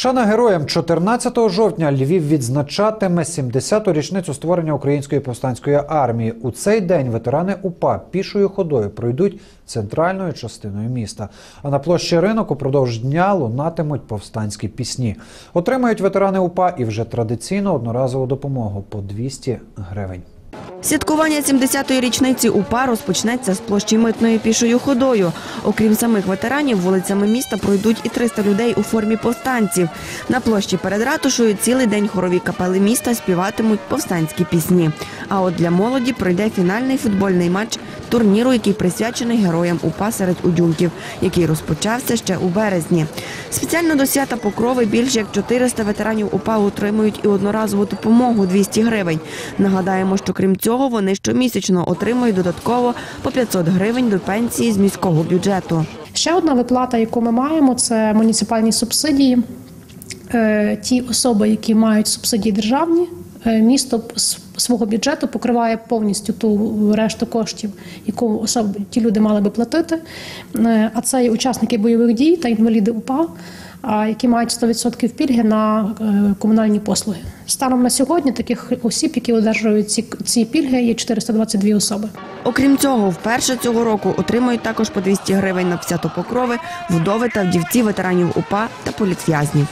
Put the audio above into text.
Шана героям 14 жовтня Львів відзначатиме 70-ту річницю створення української повстанської армії. У цей день ветерани УПА пішою ходою пройдуть центральною частиною міста. А на площі ринок упродовж дня лунатимуть повстанські пісні. Отримають ветерани УПА і вже традиційну одноразову допомогу по 200 гривень. Святкування 70-ї річниці УПА розпочнеться з площі митної пішою ходою. Окрім самих ветеранів, вулицями міста пройдуть і 300 людей у формі повстанців. На площі перед ратушою цілий день хорові капели міста співатимуть повстанські пісні. А от для молоді пройде фінальний футбольний матч турніру, який присвячений героям УПА серед удюмків, який розпочався ще у березні. Спеціально до свята Покрови більш як 400 ветеранів УПА отримують і одноразову допомогу 200 гривень. Нагадаємо, що крім цього вони щомісячно отримують додатково по 500 гривень до пенсії з міського бюджету. Ще одна виплата, яку ми маємо, це муніципальні субсидії. Е, Ті особи, які мають субсидії державні, місто з свого бюджету покриває повністю ту решту коштів, яку ті люди мали би платити. Е, А це є учасники бойових дій та інваліди УПА, які мають 100% пільги на е, комунальні послуги. Станом на сьогодні таких осіб, які одержують ці, ці пільги, є 422 особи. Окрім цього, вперше цього року отримують також по 200 гривень на 50 покрови вдови та вдівці ветеранів УПА та політв'язнів.